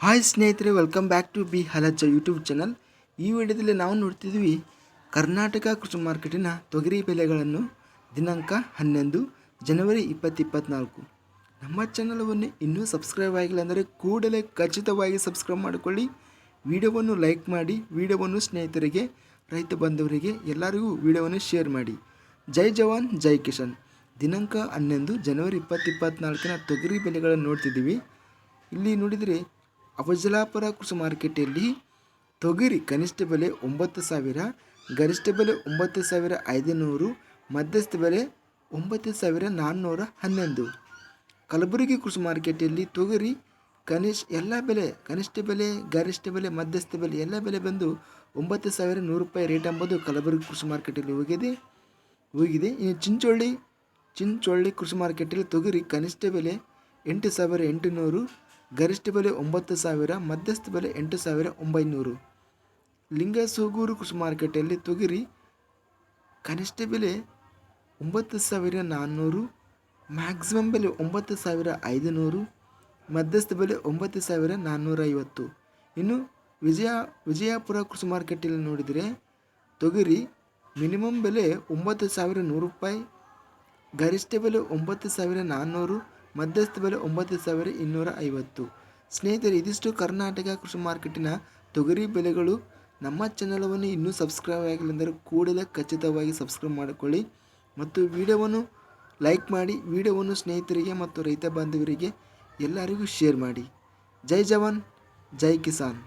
Hi ಸ್ನೇಹಿತರೆ welcome back to B ಹಲಜ YouTube channel ಈ ವಿಡಿಯೋದಲ್ಲಿ ನಾವು ನೋಡ್ತಿದ್ವಿ ಕರ್ನಾಟಕ ಕೃಷಿ ಮಾರ್ಕೆಟಿನ ತೊಗರಿ ಬೆಲೆಗಳನ್ನು ದಿನಾಂಕ ಹನ್ನೊಂದು ಜನವರಿ ಇಪ್ಪತ್ತಿಪ್ಪತ್ನಾಲ್ಕು ನಮ್ಮ ಚಾನಲವನ್ನು ಇನ್ನೂ ಸಬ್ಸ್ಕ್ರೈಬ್ ಆಗಿಲ್ಲ ಅಂದರೆ ಕೂಡಲೇ ಖಚಿತವಾಗಿ ಸಬ್ಸ್ಕ್ರೈಬ್ ಮಾಡಿಕೊಳ್ಳಿ. ವಿಡಿಯೋವನ್ನು ಲೈಕ್ ಮಾಡಿ, ವಿಡಿಯೋವನ್ನು ಸ್ನೇಹಿತರಿಗೆ, ರೈತ ಬಂಧುವರಿಗೆ ಎಲ್ಲರಿಗೂ ವಿಡಿಯೋವನ್ನು ಶೇರ್ ಮಾಡಿ. ಜೈ ಜವಾನ್, ಜೈ ಕಿಶನ್ ದಿನಾಂಕ ಹನ್ನೊಂದು ಜನವರಿ ಇಪ್ಪತ್ತಿಪ್ಪತ್ನಾಲ್ಕನ ತೊಗರಿ ಬೆಲೆಗಳನ್ನು ನೋಡ್ತಿದ್ದೀವಿ. ಇಲ್ಲಿ ನೋಡಿದರೆ ಅಫಜಲಾಪುರ ಕೃಷಿ ಮಾರುಕಟ್ಟೆಯಲ್ಲಿ ತೊಗರಿ ಕನಿಷ್ಠ ಬೆಲೆ ಒಂಬತ್ತು ಸಾವಿರ, ಗರಿಷ್ಠ ಬೆಲೆ ಒಂಬತ್ತು ಸಾವಿರ ಐದುನೂರು, ಮಧ್ಯಸ್ಥ ಬೆಲೆ ಒಂಬತ್ತು ಸಾವಿರ ನಾನ್ನೂರ ಹನ್ನೊಂದು. ಕಲಬುರಗಿ ಕೃಷಿ ಮಾರುಕಟ್ಟೆಯಲ್ಲಿ ತೊಗರಿ ಕನಿಷ್ ಎಲ್ಲ ಬೆಲೆ, ಕನಿಷ್ಠ ಬೆಲೆ, ಗರಿಷ್ಠ ಬೆಲೆ, ಮಧ್ಯಸ್ಥ ಬೆಲೆ ಎಲ್ಲ ಬೆಲೆ ಬಂದು ಒಂಬತ್ತು ಸಾವಿರ ನೂರು ರೂಪಾಯಿ ರೇಟ್ ಎಂಬುದು ಕಲಬುರಗಿ ಕೃಷಿ ಮಾರುಕಟ್ಟೆಯಲ್ಲಿ ಹೋಗಿದೆ. ಹೋಗಿದೆ. ಇನ್ನು ಚಿಂಚೋಳ್ಳಿ ಚಿಂಚೋಳ್ಳಿ ಕೃಷಿ ಮಾರುಕಟ್ಟೆಯಲ್ಲಿ ತೊಗರಿ ಕನಿಷ್ಠ ಬೆಲೆ ಎಂಟು ಸಾವಿರ ಎಂಟುನೂರು ಗರಿಷ್ಠ ಬೆಲೆ ಒಂಬತ್ತು ಸಾವಿರ, ಮಧ್ಯಸ್ಥ ಬೆಲೆ ಎಂಟು ಸಾವಿರ ಒಂಬೈನೂರು. ಲಿಂಗಸೂಗೂರು ಕೃಷಿ ಮಾರುಕಟ್ಟೆಯಲ್ಲಿ ತೊಗರಿ ಕನಿಷ್ಠ ಬೆಲೆ ಒಂಬತ್ತು ಸಾವಿರ ನಾನ್ನೂರು, ಮ್ಯಾಕ್ಸಿಮಮ್ ಬೆಲೆ ಒಂಬತ್ತು ಸಾವಿರ ಐದುನೂರು, ಮಧ್ಯಸ್ಥ ಬೆಲೆ ಒಂಬತ್ತು ಸಾವಿರ ನಾನ್ನೂರ ಐವತ್ತು. ಇನ್ನು ವಿಜಯ, ವಿಜಯಪುರ ಕೃಷಿ ಮಾರುಕಟ್ಟೆಯಲ್ಲಿ ನೋಡಿದರೆ ತೊಗರಿ ಮಿನಿಮಮ್ ಬೆಲೆ ಒಂಬತ್ತು ಸಾವಿರ ನೂರು ರೂಪಾಯಿ, ಗರಿಷ್ಠ ಬೆಲೆ ಒಂಬತ್ತು ಸಾವಿರ ನಾನ್ನೂರು ಮಧ್ಯಸ್ಥ ಬೆಲೆ ಒಂಬತ್ತು ಸಾವಿರ ಇನ್ನೂರ ಐವತ್ತು. ಸ್ನೇಹಿತರೆ, ಇದಿಷ್ಟು ಕರ್ನಾಟಕ ಕೃಷಿ ಮಾರ್ಕೆಟಿನ ತೊಗರಿ ಬೆಲೆಗಳು. ನಮ್ಮ ಚಾನಲವನ್ನು ಇನ್ನೂ ಸಬ್ಸ್ಕ್ರೈಬ್ ಆಗಿಲ್ಲ ಅಂದರೆ ಕೂಡಲೇ ಖಚಿತವಾಗಿ ಸಬ್ಸ್ಕ್ರೈಬ್ ಮಾಡಿಕೊಳ್ಳಿ. ಮತ್ತು ವಿಡಿಯೋವನ್ನು ಲೈಕ್ ಮಾಡಿ, ವಿಡಿಯೋವನ್ನು ಸ್ನೇಹಿತರಿಗೆ ಮತ್ತು ರೈತ ಬಾಂಧವರಿಗೆ ಎಲ್ಲರಿಗೂ ಶೇರ್ ಮಾಡಿ. ಜೈ ಜವಾನ್, ಜೈ ಕಿಸಾನ್.